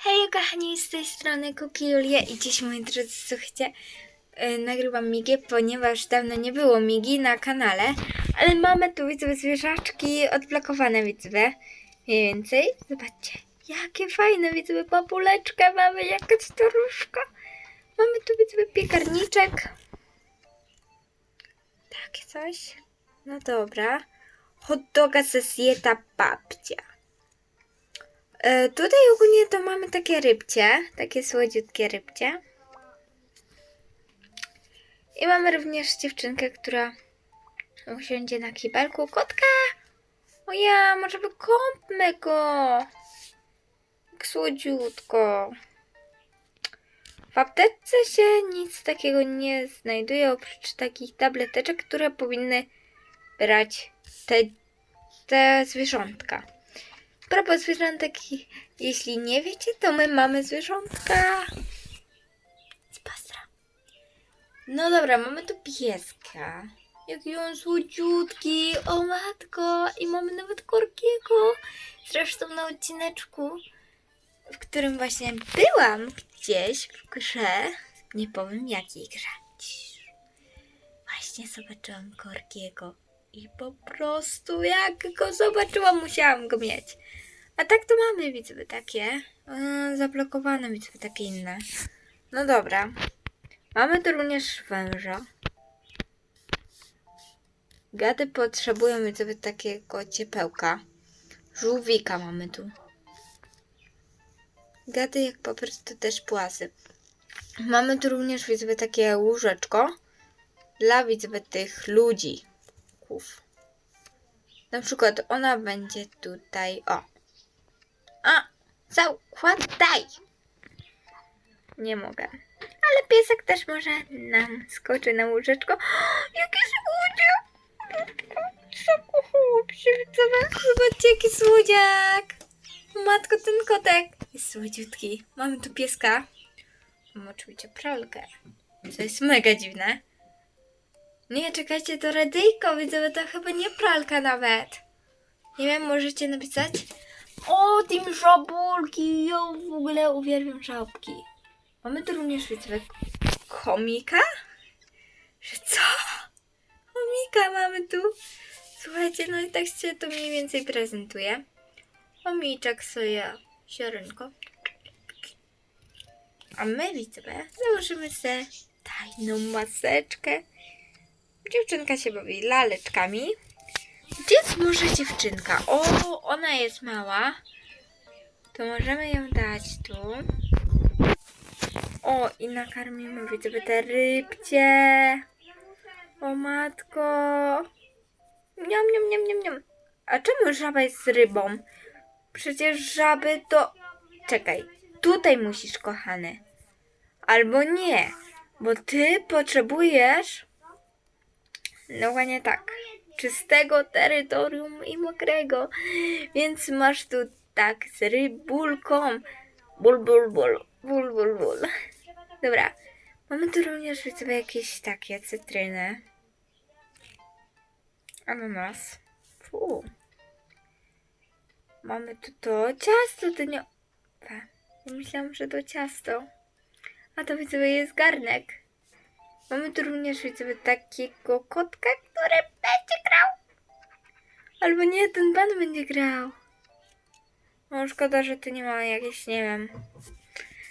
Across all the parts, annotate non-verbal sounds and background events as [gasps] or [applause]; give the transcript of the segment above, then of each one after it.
Hej kochani, z tej strony Kuki Julia i dziś moi drodzy, słuchajcie, yy, nagrywam Migę, ponieważ dawno nie było Migi na kanale, ale mamy tu widzowie zwierzaczki odblokowane widzowie, mniej więcej, zobaczcie, jakie fajne widzowie, babuleczkę mamy, jaka staruszka, mamy tu widzowie piekarniczek, takie coś, no dobra, hot doga ze zjeta babcia. E, tutaj ogólnie to mamy takie rybcie, takie słodziutkie rybcie. I mamy również dziewczynkę, która usiądzie na kibelku. Kotka! O ja, może wykąpmy go! Jak słodziutko. W aptece się nic takiego nie znajduje, oprócz takich tableteczek, które powinny brać te, te zwierzątka. Propos zwierzątek, jeśli nie wiecie, to my mamy zwierzątka. Z pastra. No dobra, mamy tu pieska. Jaki on słodziutki, o matko. I mamy nawet korkiego. Zresztą na odcineczku, w którym właśnie byłam gdzieś w grze. Nie powiem jakiej grze. Właśnie zobaczyłam korkiego. I po prostu jak go zobaczyłam, musiałam go mieć. A tak to mamy widzowie takie. Zablokowane widzowie takie inne. No dobra. Mamy tu również węża. Gady potrzebują widzowie takiego ciepełka. Żółwika mamy tu. Gady jak po prostu też płasy. Mamy tu również widzowie takie łóżeczko dla widzowie tych ludzi. Na przykład ona będzie tutaj, o. A, zakładaj! Nie mogę. Ale piesek też może nam skoczy na łóżeczko. [gasps] Jakie chłopcie, Zobaczcie, jaki słodziak! Matko, ten kotek jest słodziutki. Mamy tu pieska. Mamy oczywiście pralkę. Co jest mega dziwne. Nie, czekajcie, to radyjko, widzę, to chyba nie pralka nawet. Nie wiem, możecie napisać. O, tym żabulki, ja w ogóle uwielbiam żabki. Mamy tu również, widzę, komika? Że co? Komika mamy tu. Słuchajcie, no i tak się to mniej więcej prezentuje. Chomiczek sobie, ziarenko. A my, widzę, założymy sobie tajną maseczkę. Dziewczynka się bawi laleczkami. Gdzie jest może dziewczynka? O, ona jest mała. To możemy ją dać tu. O, i nakarmimy widzowie te rybcie. O matko. Niam, niam, niam, niam, niam. A czemu żaba jest z rybą? Przecież żaby to... Czekaj, tutaj musisz, kochany. Albo nie, bo ty potrzebujesz... No właśnie tak. Czystego terytorium i mokrego. Więc masz tu tak z rybulką. Bul, bul, bul. Bul, bul, bul. Dobra. Mamy tu również sobie jakieś takie cytryny. Ananas. Fu. Mamy tu to ciasto dyniowe. Ja myślałam, że to ciasto. A to widzę jest garnek. Mamy tu również widzę takiego kotka, który będzie grał. Albo nie, ten pan będzie grał. No szkoda, że to nie ma jakieś, nie wiem,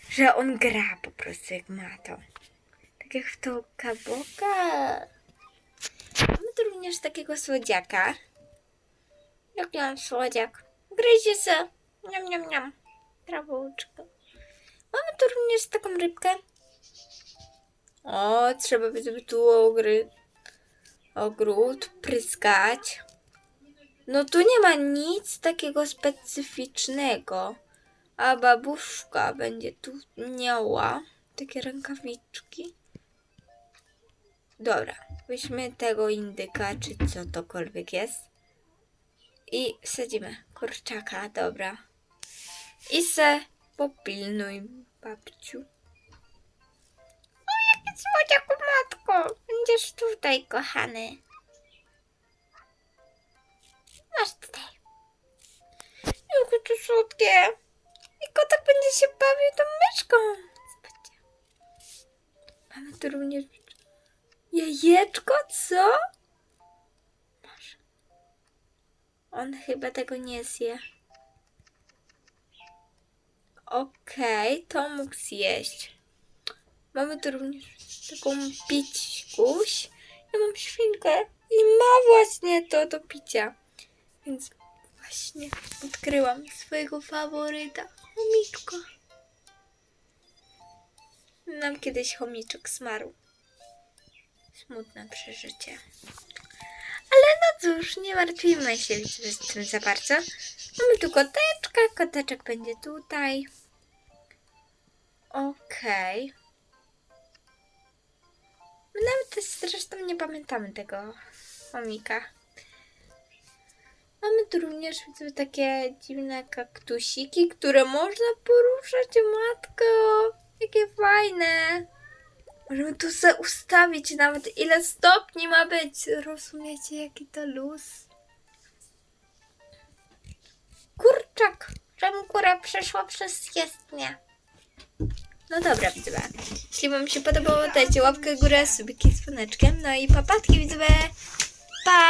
że on gra po prostu jak ma to. Tak jak w to kaboka. Mamy tu również takiego słodziaka. Jaki on słodziak? Gryzie se. Niam, niam, niam. Trawuczka. Mamy tu również taką rybkę. O, trzeba sobie tu ogry... ogród pryskać. No tu nie ma nic takiego specyficznego. A babuszka będzie tu miała takie rękawiczki. Dobra, weźmy tego indyka, czy co tokolwiek jest. I wsadzimy kurczaka, dobra. I se popilnuj, babciu. Tutaj, kochany. Masz tutaj. Jakie to słodkie. I kotek będzie się bawił tą myszką. Zobaczcie. Mamy tu również jajeczko, co? Masz. On chyba tego nie zje. Okej, to mógł zjeść. Mamy tu również taką pićkuś. Ja mam świnkę i ma właśnie to do picia. Więc właśnie odkryłam swojego faworyta, chomiczka. Nam kiedyś chomiczek zmarł. Smutne przeżycie. Ale no cóż, nie martwimy się z tym za bardzo. Mamy tu koteczka, koteczek będzie tutaj. Okej. My nawet też zresztą nie pamiętamy tego chomika. Mamy tu również widzę, takie dziwne kaktusiki, które można poruszać. Matko, jakie fajne. Możemy tu sobie ustawić nawet ile stopni ma być. Rozumiecie, jaki to luz? Kurczak, czemu kura przeszła przez jezdnię? No dobra, widzowie. Jeśli wam się podobało, dajcie łapkę w górę, subiki z dzwoneczkiem. No i papatki, widzowie. Pa!